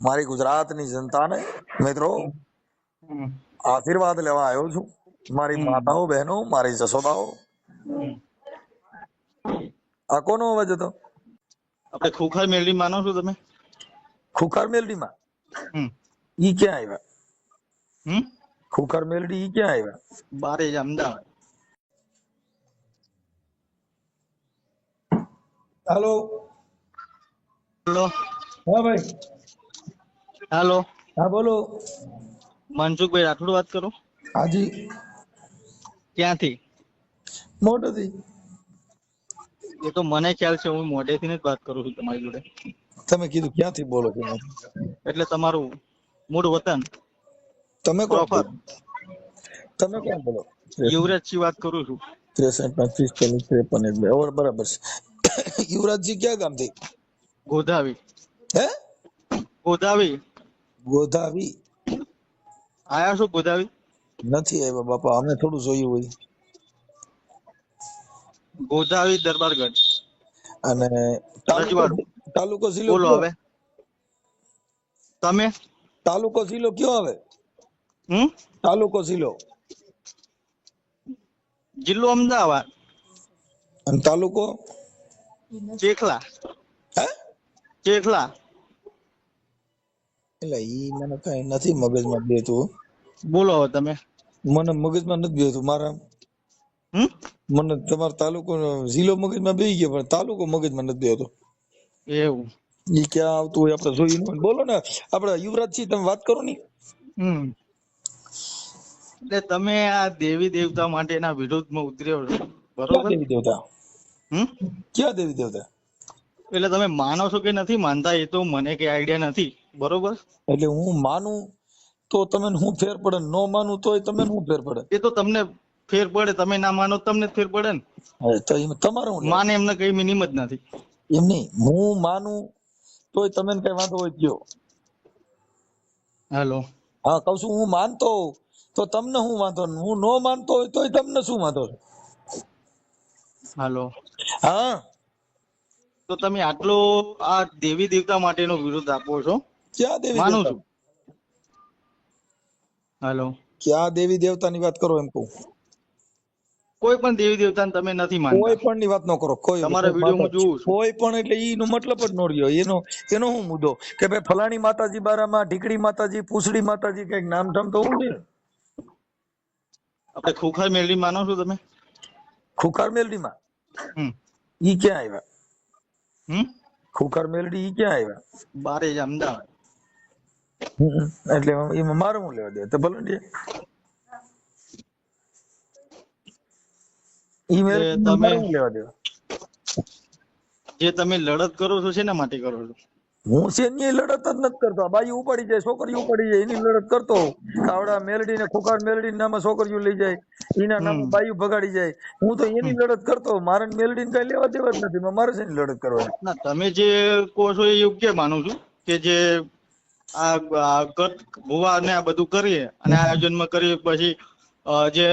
મારી ગુજરાતની જનતાને મિત્રો આશીર્વાદ લેવા આવ્યો છું. મારી માતાઓ બહેનો મારી જસોદાઓ આ કોનો અવાજ હતો? આપણે ખોખર મેલડી માનો છો તમે? ખુખાર મેલડી માં ઈ ક્યાં આવ્યા? હમ? ખુખાર મેલડી ઈ ક્યાં આવ્યા? બારે જ અમદાવાદ. હેલો. હેલો. હા ભાઈ. હેલો. હા બોલો. મનસુખભાઈ રાઠોડ વાત કરો. હાજી. ક્યાંથી? મોઢેથી એ તો મને ખ્યાલ છે હું મોઢેથી જ વાત કરું છું તમારી જોડે. તમે કીધું ક્યાંથી બોલો છો એટલે તમારું મૂળ વતન. તમે કોણ તમે કોણ બોલો? યુવરાજજી વાત કરું છું. ત્રેસઠ પાંત્રીસ ચાલીસ ત્રેપન એટલે ઓર બરાબર છે. યુવરાજજી ક્યાં ગામથી? ગોધાવી. હે? ગોધાવી. ગોધાવી. આયા છો ગોધાવી? નથી આવ્યા બાપા અમે થોડું જોયું હોય. ગોધાવી દરબારગઢ. અને તાલુકો જિલ્લો બોલો હવે. તમે? તાલુકો જિલ્લો કયો આવે હમ? તાલુકો જિલ્લો. જિલ્લો અમદાવાદ. અને તાલુકો? ચેખલા. હે? ચેખલા. એટલે ઈ મને કઈ નથી મગજમાં બેતું બોલો હવે તમે. મને મગજમાં નથી બેતું મારા મને તમારો તાલુકો જિલ્લો મગજમાં બેસી ગયો પણ તાલુકો મગજમાં નથી બેતો એવું. ઈ ક્યાં આવતું હોય આપણે જોઈ ન બોલો ને આપણે યુવરાજસિંહ તમે વાત કરો ને. એટલે તમે આ દેવી દેવતા માટેના વિરોધમાં ઉતર્યો બરોબર? દેવી દેવતા? હમ? ક્યાં દેવી દેવતા? એટલે તમે માનો છો કે નથી માનતા એ તો મને કઈ આઈડિયા નથી. બરોબર? એટલે હું માનું તો તમે હું ફેર પડે. નો માનું તોય તમે હું ફેર પડે. એ તો તમને ફેર પડે. તમે ના માનો તમને ફેર પડે ને. તો તમારે? માને એમને કઈ મિનિમ જ નથી. એમ હું માનું તોય તમે કઈ વાંધો હોય ગયો. કયો હેલો. હા કઉ છું હું માનતો તો તમને હું વાંધો ને હું નો માનતો હોય તોય તમને શું વાંધો? હેલો. હા. તો તમે આટલો આ દેવી દેવતા માટેનો વિરોધ આપો છો? ક્યાં દેવી માનું છું. હેલો ક્યાં દેવી દેવતાની વાત કરો એમ કહું? કોઈ પણ દેવી દેવતાને તમે નથી કોઈ પણ ની વાત ન કરો કોઈ તમારા વીડિયો હું જોઉં છું. કોઈ પણ એટલે ઈનો મતલબ જ ન રહ્યો. એનો એનો હું મુદ્દો? કે ભાઈ ફલાણી માતાજી બારામાં ઢીકડી માતાજી પૂછડી માતાજી કંઈક નામ ઠામ તો હું આપણે ખુખાર મેળવી માનો છો તમે? ખુખાર મેલડીમાં? હમ. ઈ ક્યાં આવ્યા? હમ? ખુખાર મેલડી ઈ ક્યાં આવ્યા બારે જ અમદાવાદ. એટલે એમાં મારું હું લેવા દે? તો ભલે ને ઈ મેલ તમે- લેવા દે જે તમે લડત કરો છો શેના માટે કરો છો? હું એની લડત જ નથી કરતો આ બાઈ ઉપાડી જાય છોકરીઓ ઉપાડી જાય એની લડત કરતો. કાવડા મેલડી ને ખોખાર મેલડી નામે છોકરીઓ લઈ જાય એના નામે. બાયું ભગાડી જાય હું તો એની લડત કરતો. મારે મેલડી ને કઈ લેવા દેવા જ નથી મારે છે લડત કરવાની તમે જે કહો છો એ યોગ્ય માનું છું કે જે આ આ ગત ભુવા ને આ બધું કરીએ અને આયોજનમાં કરીએ પછી જે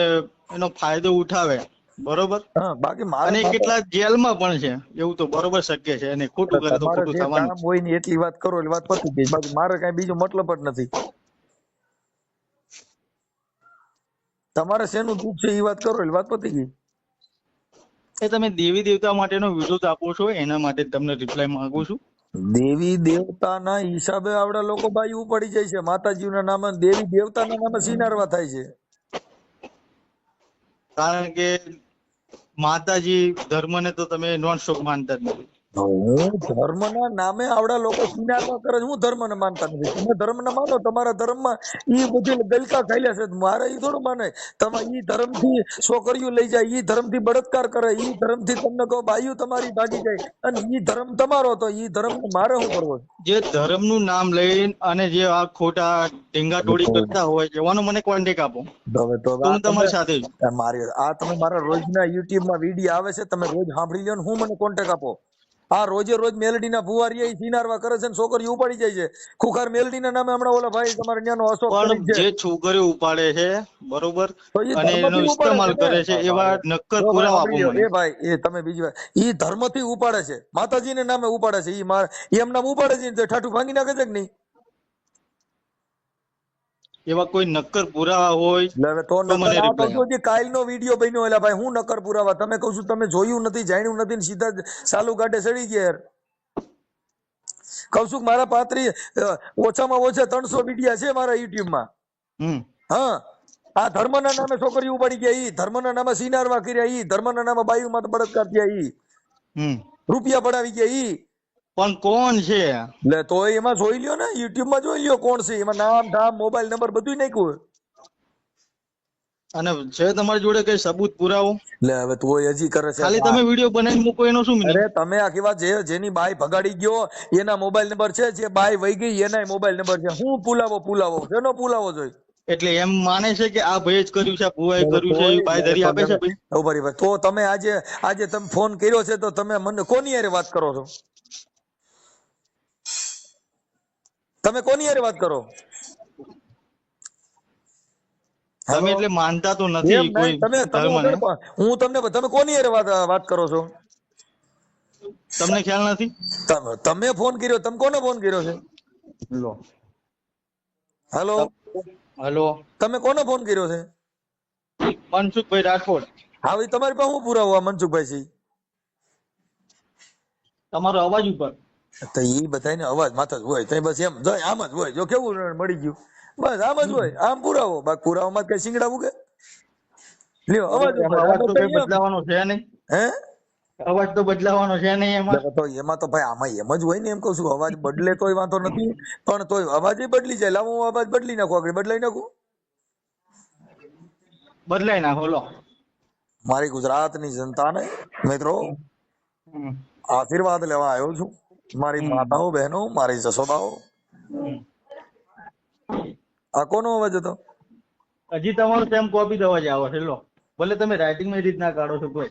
એનો ફાયદો ઉઠાવે બરોબર? બાકી અને કેટલા જેલમાં પણ છે એવું તો બરોબર શક્ય છે અને ખોટું કરે તો ખોટું થવાનું હોય ને એટલી વાત કરો એટલે વાત પતી ગઈ. બાકી મારે કઈ બીજો મતલબ જ નથી. તમારે શેનું દુઃખ છે એ વાત કરો એટલે વાત પતી ગઈ. એ તમે દેવી દેવતા માટેનો વિરોધ આપો છો એના માટે તમને રિપ્લાય માંગુ છું. દેવી દેવતાના હિસાબે આવડા લોકો બાઈ ઉપડી જાય છે. માતાજીના નામે દેવી દેવતાના નામે સિનારવા થાય છે. કારણ કે માતાજી ધર્મને તો તમે નોન સ્ટોપ માનતા જ નથી. હું ધર્મના નામે આવડા લોકો સિનારવા કરે હું ધર્મને માનતા નથી. તમે ધર્મને માનો તમારા ધર્મમાં ઈ બધી ગલકા ખાઈ છે મારે ઈ થોડું માને. તમે ઈ ધર્મથી છોકરીઓ લઈ જાય ઈ ધર્મથી બળાત્કાર કરે ઈ ધર્મથી તમને કહો બાયુ તમારી ભાગી જાય. અને ઈ ધર્મ તમારો તો ઈ ધર્મ મારે શું કરવો? જે ધર્મનું નામ લઈને અને જે આ ખોટા ઢીંગાટોળી કરતા હોય એવાનો મને કોન્ટેક આપો. હવે તો હું તમારી સાથે મારી આ તમે મારા રોજના યુટ્યુબમાં વીડિયો આવે છે તમે રોજ સાંભળી લો ને હું મને કોન્ટેક આપો. આ રોજે રોજ મેલડીના ભુવારીએ ઈ સિનારવા કરે છે ને છોકરી ઉપાડી જાય છે. ખુખાર મેલડીના નામે હમણાં ઓલા ભાઈ તમારે ન્યાનો અશોક પણ છે. જે છોકરીઓ ઉપાડે છે બરોબર? અને એનો ઇસ્તેમાલ કરે છે એવા નક્કર પુરાવા આપો મને એ ભાઈ એ તમે બીજી વાત. ઈ ધર્મથી ઉપાડે છે. માતાજીને નામે ઉપાડે છે. ઈ માર એમ નામ ઉપાડે છે ઠાઠું ભાંગી નાખે છે કે નહીં? એવા કોઈ નક્કર પુરાવા હોય તો મને જે કાલનો વીડિયો બન્યો એટલે ભાઈ હું નકર પુરાવા? તમે કહું છું તમે જોયું નથી જાણ્યું નથી ને સીધા સાલુ કાઢે ચડી ગયા યાર. કહું છું મારા પાત્રી ઓછામાં ઓછા ત્રણસો વિડીયા છે મારા યુટ્યુબમાં હમ. હા. આ ધર્મના નામે છોકરી ઉપાડી ગયા ઈ. ધર્મના નામે સિનારવા કર્યા ઈ. ધર્મના નામે બાયુ માં બળાત્કાર થયા ઈ. રૂપિયા પડાવી ગયા ઈ. પણ કોણ છે? એટલે તો એમાં જોઈ લ્યો ને યુટ્યુબમાં જોઈ લ્યો કોણ છે. એમાં નામ ધામ મોબાઈલ નંબર બધું નાખ્યું અને છે તમારી જોડે કઈ સબૂત પુરાવો? એટલે હવે તો હજી કરે છે. ખાલી તમે વિડિયો બનાવી મૂકો એનો શું? અરે તમે આખી વાત જે જેની બાઈ ભગાડી ગયો એના મોબાઈલ નંબર છે જે બાઈ વહી ગઈ એના મોબાઈલ નંબર છે. હું પુલાવો પુલાવો? જેનો પુલાવો જોઈ? એટલે એમ માને છે કે આ ભાઈ જ કર્યું છે ભુવાએ કર્યું છે એ ધરી આપે છે ભાઈ. ભાઈ. તો તમે આજે આજે તમે ફોન કર્યો છે તો તમે મને કોની હારે વાત કરો છો? તમે કોની યાર વાત કરો? તમે એટલે માનતા તો નથી કોઈ તમે હું તમને તમે કોની યાર વાત વાત કરો છો? તમને ખ્યાલ નથી? તમે ફોન કર્યો તમે કોને ફોન કર્યો છે? લો. હેલો. હેલો. તમે કોને ફોન કર્યો છે? મનસુખભાઈ રાઠોડ હા ભાઈ તમારી પાસે હું પુરાવો મનસુખભાઈ સી તમારો અવાજ ઉપર. તો ઈ બધાને અવાજ માથા જ હોય. તો બસ એમ જો આમ જ હોય. જો કેવું મળી ગયું. બસ આમ જ હોય. આમ પુરાવો. બાકી પુરાવામાં કઈ શીંગડા કે? લ્યો અવાજ. બદલાવાનો છે નહીં. હે? અવાજ તો બદલાવાનો છે નહીં એમાં. તો એમાં તો ભાઈ આમાં એમ જ હોય ને એમ કહું છું. અવાજ બદલે તોય વાંધો નથી. પણ તોય અવાજ બદલી જાય. લાવો હું અવાજ બદલી નાખું આગળ. બદલાઈ નાખું? બદલાઈ નાખો લો. મારી ગુજરાતની જનતાને મિત્રો આશીર્વાદ લેવા આવ્યો છું. મારી માતાઓ બહેનો મારી જસોદાઓ. આ કોનો અવાજ હતો? હજી તમારો સેમ કોપી દવા જ આવે છે લો. ભલે તમે રાઇટિંગમાં રીતના કાઢો છો કોઈ. એ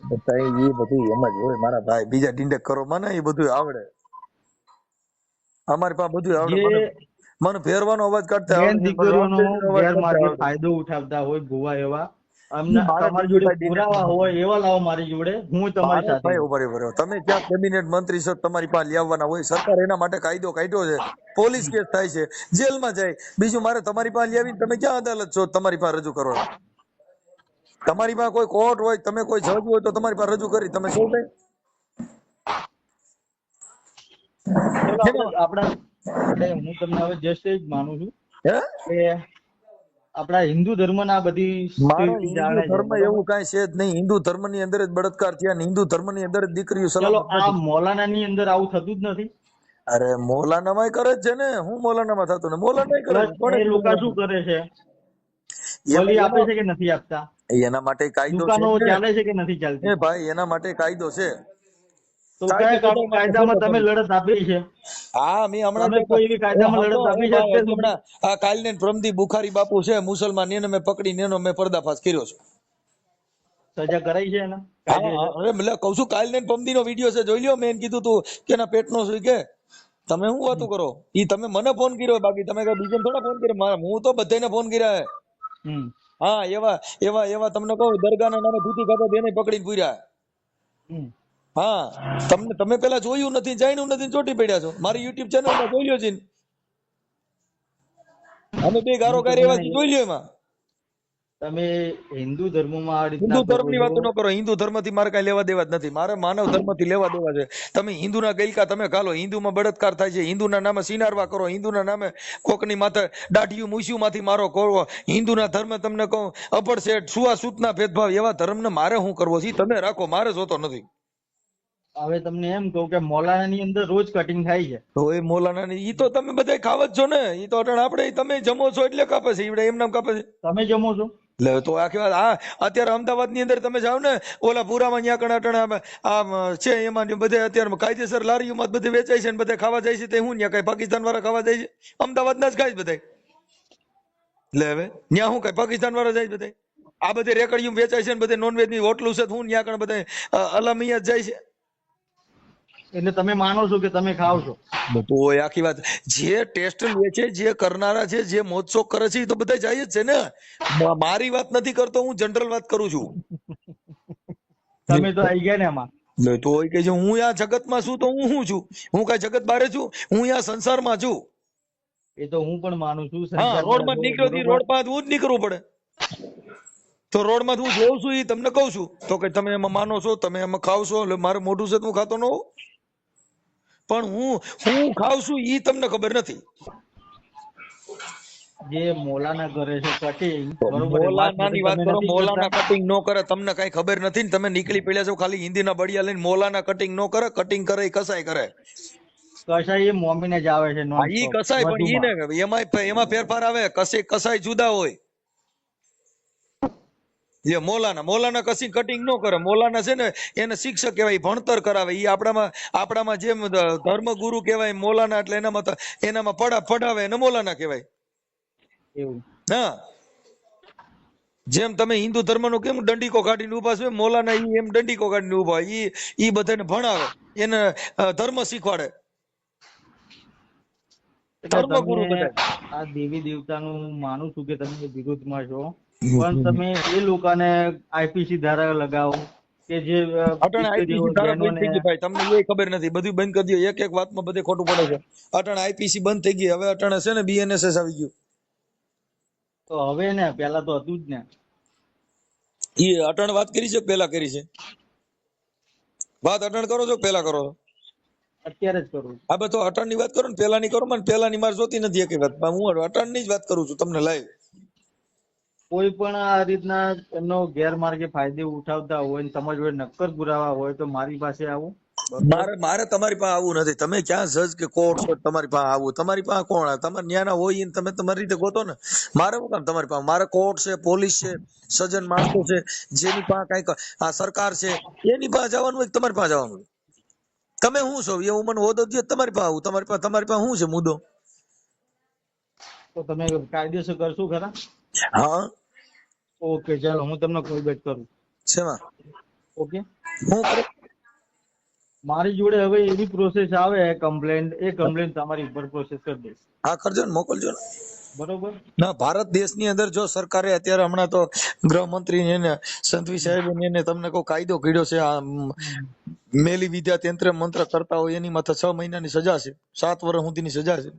બધું એમ જ હોય મારા ભાઈ. બીજા ડિંડક કરો મને એ બધું આવડે. અમારી પાસે બધું આવડે. મને ફેરવાનો અવાજ કાઢતા આવડે. ફાયદો ઉઠાવતા હોય ગોવા એવા તમારી જોડે પુરાવા હોય એવા લાવો મારી જોડે હું તમારી સાથે. ભાઈ ઊભા રહો, તમે ક્યાં કેબિનેટ મંત્રી છો તમારી પાસે લાવવાના હોય? સરકાર એના માટે કાયદો કાઢ્યો છે. પોલીસ કેસ થાય છે. જેલમાં જાય. બીજું મારે તમારી પાસે લાવીને તમે ક્યાં અદાલત છો તમારી પાસે રજૂ કરો તમારી પાસે કોઈ કોર્ટ હોય તમે કોઈ જજ હોય તો તમારી પાસે રજૂ કરી. તમે શું નહીં આપણે- હું તમને હવે જસ્ટ એ જ માનું છું હે? કે આપણા હિન્દુ ધર્મના બધી ધર્મ એવું કઈ છે જ નહીં. હિન્દુ ધર્મની અંદર જ બળત્કાર થયા હિન્દુ ધર્મની અંદર જ દીકરીઓ ચલો આ મોલાનાની અંદર આવું થતું જ નથી. અરે મોલાનામાં કરે જ છે ને. હું મોલાનામાં થતું ને મોલાના કરે પણ એ લોકો શું કરે છે? બલી આપે છે કે નથી આપતા? એના માટે કાયદો ચાલે છે કે નથી ચાલતી? એ ભાઈ એના માટે કાયદો છે. તો તો કાયદામાં તમે લડત આપી છે? હા મેં હમણાં તમે કોઈ એવી કાયદામાં લડત આપી છે? હમણાં આ કાલને ને પ્રમદી બુખારી બાપુ છે મુસલમાન એને મેં પકડીને એનો મેં પર્દાફાશ કર્યો છે. સજા કરાઈ છે એને? હા, હા, અરે એટલે કહું છું કાલને ને પ્રમદીનો વીડિયો છે જોઈ લ્યો મેં એને કીધું તું કે એના પેટનો શું કે. તમે શું વાતું કરો? ઈ તમે મને ફોન કર્યો બાકી તમે કઈ બીજાને થોડા ફોન કર્યો? હું તો બધાને ફોન કર્યા હે. હમ. હા એવા એવા એવા તમને કહું દરગાહના નામે ધૂતી ખાતા તેને પકડીને પૂર્યા. હા તમને તમે પેલા જોયું નથી જાણ્યું નથી ને ચોટી પડ્યા છો. મારી યુટ્યુબ ચેનલમાં જોઈ લ્યો છે ને. અમે બે ગારો ગાર એવા જોઈ લ્યો એમાં. તમે હિન્દુ ધર્મમાં આ હિન્દુ રીતના ધર્મની વાત ન કરો હિન્દુ ધર્મથી મારે કઈ લેવા દેવા જ નથી. મારે માનવ ધર્મથી લેવા દેવા છે. તમે હિન્દુના ગઈકા તમે ખાલો. હિન્દુમાં બળાત્કાર થાય છે. હિન્દુના નામે સિનારવા કરો. હિન્દુના નામે કોકની માથે દાઢિયું મૂસ્યું માંથી મારો કરવો હિન્દુના ધર્મ તમને કહું અપડ શેઠ સુવાસૂતના ભેદભાવ એવા ધર્મને મારે હું કરવો છે? તમે રાખો મારે જોતો નથી. હવે તમને એમ કહું કે મોલાના ની અંદર રોજ કટિંગ થાય છે. તો એ મોલાના ની ઈ તો તમે બધા ખાવા જ છો ને. ઈ તો અટણ આપણે તમે જમો છો એટલે કાપે છે. ઈવડે એમ નામ કાપે છે. તમે જમો છો? લે તો આખી વાત હા અત્યારે અમદાવાદની અંદર તમે જાઓ ને ઓલા પુરામાં ન્યા કણ અટણ આમ છે એમાં બધે અત્યારે કાયદેસર લારીઓમાં બધે વેચાય છે ને બધા ખાવા જાય છે તે હું ન્યા કઈ પાકિસ્તાન વાળા ખાવા જાય છે? અમદાવાદ ના જ ખાય બધા એટલે હવે ન્યા હું કઈ પાકિસ્તાન વાળા જાય બધા આ બધે રેકડીયું વેચાય છે ને બધે નોનવેજની હોટલું છે હું ન્યા કણ બધા અલામિયા જાય છે? એટલે તમે માનો છો કે તમે ખાવ છો? તો આખી વાત. જે ટેસ્ટ લે છે જે કરનારા છે જે મોજશોખ કરે છે એ તો બધા જાય જ છે ને. મારી વાત નથી કરતો હું જનરલ વાત કરું છું. તમે તો આવી ગયા ને એમાં તો કે હું આ જગતમાં છું તો હું શું છું? હું કઈ જગત બારે છું? હું આ સંસારમાં છું? એ તો હું પણ માનું છું હા શંકર રોડમાં નીકળ્યો રોડમાં હું જ નીકળવું પડે. તો રોડમાં હું જોઉં છું એ તમને કહું છું. તો કે તમે એમાં માનો છો તમે એમાં ખાવ છો એટલે મારે મોઢું છે તો હું ખાતો ન હોઉં? પણ હું હું ખાવ છું ઈ તમને ખબર નથી. જે મોલાના ઘરે છે કટિંગ બરોબર વાત કરો મોલાના કટિંગ નો કરે તમને કઈ ખબર નથી ને તમે નીકળી પડ્યા છો ખાલી હિન્દીના બળિયા લઈને મોલાના કટિંગ નો કરે કટિંગ કરે કસાય કરે. કસાય એ મોમીને જ આવે છે ઈ. કસાય પણ ઈ ને એમાં એમાં ફેરફાર આવે કસે કસાય જુદા હોય. એ મોલાના મોલાના કશી કટિંગ ન કરે. મોલાના છે ને એને શિક્ષક કહેવાય ભણતર કરાવે. એ આપણામાં આપણામાં જેમ ધર્મગુરુ કહેવાય મોલાના એટલે એનામાં એનામાં પડા પડાવે એને મોલાના કહેવાય. એવું. હા. જેમ તમે હિન્દુ ધર્મનો કેમ દંડીકો કાઢીને ઊભા છો? મોલાના ઈ એમ દંડીકો કાઢીને ઊભા. ઈ ઈ બધાને ભણાવે. એને ધર્મ શીખવાડે. ધર્મગુરુ બધા. આ દેવી દેવતાનું માનું છું કે તમે વિરુદ્ધમાં છો. પણ તમે એ લોકોને આઈપીસી ધારા લગાવો કે જે અ, આઈપીસી ધારા બંધ થઈ ગઈ ભાઈ તમને એ ખબર નથી. બધું બંધ કરી દો એક એક વાતમાં બધે ખોટું પડે છે. અટણ આઈપીસી બંધ થઈ ગઈ હવે અટાણે છે ને બીએનએસએસ આવી ગયું. તો હવે ને પેલા તો હતું જ ને. ઈ અટણ વાત કરી છે પેલા કરી છે? વાત અટણ કરો છો પેલા કરો છો? અત્યારે જ કરું હા તો અટણની વાત કરો ને પેલા ની કરો મને પેલાની મારે જોતી નથી એક વાત. હું હું અટાણની જ વાત કરું છું તમને લાઈવ કોઈ પણ આ રીતના એમનો ગેરમાર્ગે ફાયદે ઉઠાવતા હોય ને તમારી જોડે નક્કર પુરાવા હોય તો મારી પાસે આવું. મારે મારે તમારી પાસે આવું નથી. તમે ક્યાં જજ કે કોર્ટ છો તમારી પાસે આવું? તમારી પાસે કોણ તમારે ન્યાના હોય ને તમે તમારી રીતે ગોતો ને. મારે શું કામ તમારી પાસે? મારે કોર્ટ છે પોલીસ છે સજ્જન માણસો છે જેની પાસે કંઈક આ સરકાર છે એની પાસે જવાનું હોય તમારી પાસે જવાનું હોય? તમે શું છો? એ હું મને હોદો દ્યો તમારી પાસે આવું. તમારી પાસે તમારી પાસે શું છે મુદ્દો? તો તમે કાયદેસર કરશું ખરા? હા? ઓકે ચાલો હું તમને કોલ બેક કરું. શેમાં? ઓકે? હું મારી જોડે હવે એવી પ્રોસેસ આવે કમ્પ્લેન એ કમ્પ્લેન તમારી ઉપર પ્રોસેસ કરી દઈશ. હા કરજો ને મોકલજો ને. બરોબર? ના ભારત દેશની અંદર જો સરકારે અત્યારે હમણાં તો ગૃહમંત્રી એને સંતવી સાહેબ એને તમને કોઈ કાયદો ઘડ્યો છે આ મેલી વિદ્યા તંત્ર મંત્ર કરતા હોય એની માથે છ મહિનાની સજા છે સાત વર્ષ સુધીની સજા છે.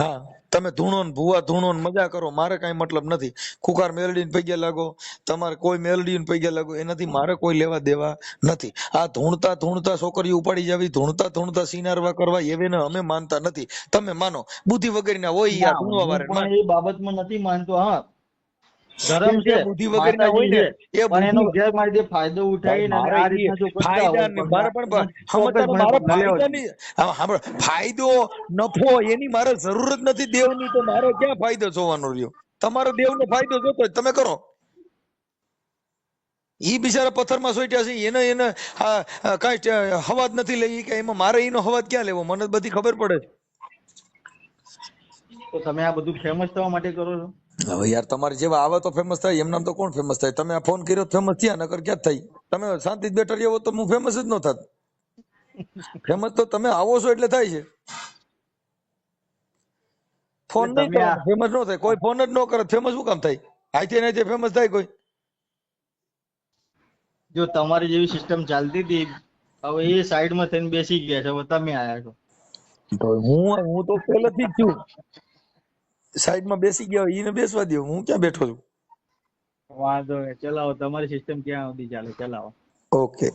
હા. તમે ધૂણો ને ભૂવા ધૂણો ને મજા કરો મારે કઈ મતલબ નથી. ખુકાર મેલડી ને પૈયા લાગો તમારે કોઈ મેલડી ને પૈયા લાગો એનાથી મારે કોઈ લેવા દેવા નથી. આ ધૂણતા ધૂણતા છોકરીઓ ઉપાડી જાવી ધૂણતા ધૂણતા સિનારવા કરવા એવેને અમે માનતા નથી. તમે માનો બુદ્ધિ આ ના, હોય એ બાબતમાં નથી માનતો હા. ધર્મ છે બુદ્ધિ વગરના હોય ને, એ પણ એનો ગેરમાર્ગે ફાયદો ઉઠાવીને આ રીતના જો ફાયદા ને લેવા ફાયદા ની નફો એની મારે જરૂર જ નથી દેવની તો મારો ક્યાં ફાયદો જોવાનો રહ્યો? તમારો દેવનો ફાયદો જોતો તમે કરો. ઈ બિચારા પથ્થરમાં સોટ્યા છે એને એને કાંઈ હવાજ નથી લઈ કે એમાં મારે એનો હવાજ ક્યાં લેવો? મને બધી ખબર પડે તો તમે આ બધું ફેમસ થવા માટે કરો છો? હવે યાર તમારે જેવા આવે તો ફેમસ થાય એમનામ તો કોણ ફેમસ થાય? તમે આ ફોન કર્યો ફેમસ થયા નકર ક્યાં થઈ? તમે શાંતિ બેઠા રહ્યો તો હું ફેમસ જ ન થાત. ફેમસ તો તમે આવો છો એટલે થાય છે. ફોન નહીં ફેમસ નો થાય. કોઈ ફોન જ ન કરે. ફેમસ શું કામ થાય? આઈથી નાઈથી ફેમસ થાય કોઈ. જો તમારી જેવી સિસ્ટમ ચાલતી હતી હવે એ સાઈડમાં થઈને બેસી ગયા છે હવે તમે આયા છો. તો હું હું તો પહેલેથી જ છું. સાઈડમાં બેસી ગયા હોય એને બેસવા દો હું ક્યાં બેઠો છું? વાંધો નહીં ચલાવો તમારી સિસ્ટમ ક્યાં સુધી ચાલે ચલાવો. ઓકે.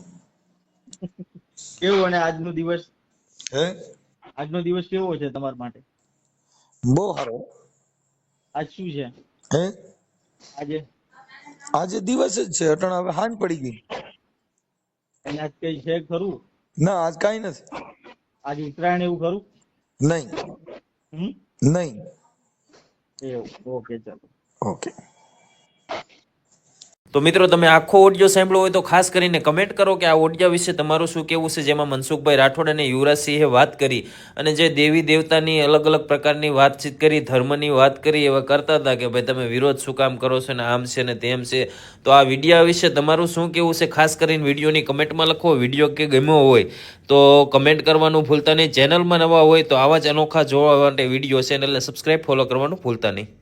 કેવું અને આજનો દિવસ? હે? આજનો દિવસ કેવો છે તમારા માટે? બહુ સારો. આજ શું છે? હે? આજે? આજે દિવસ જ છે અટણ હવે હાન પડી ગઈ. અને આજ કઈ છે ખરું? ના આજ કાઈ નથી. આજ ઉત્તરાયણ એવું ખરું? નહીં. હમ? નહીં એવું ઓકે ચાલો ઓકે તો મિત્રો, તમે આખો ઓડિયો સાંભળ્યો હોય તો ખાસ કરીને કમેન્ટ કરો કે આ ઓડિયા વિશે તમારું શું કેવું છે, જેમાં મનસુખભાઈ રાઠોડ અને યુવરાજસિંહે વાત કરી અને જે દેવી દેવતાની અલગ અલગ પ્રકારની વાતચીત કરી, ધર્મની વાત કરી, એવા કરતા હતા કે ભાઈ, તમે વિરોધ શું કામ કરો છો ને આમ છે ને તેમ છે. તો આ વીડિયો વિશે તમારું શું કેવું છે, ખાસ કરીને વિડીયોની કમેન્ટમાં લખો, વીડિયો કે ગમ્યો હોય તો કમેન્ટ કરવાનું ભૂલતા નહીં. ચેનલમાં નવા હોય તો આવા જ અનોખા જોવા માટે વીડિયો ચેનલને સબસ્ક્રાઈબ ફોલો કરવાનું ભૂલતા નહીં.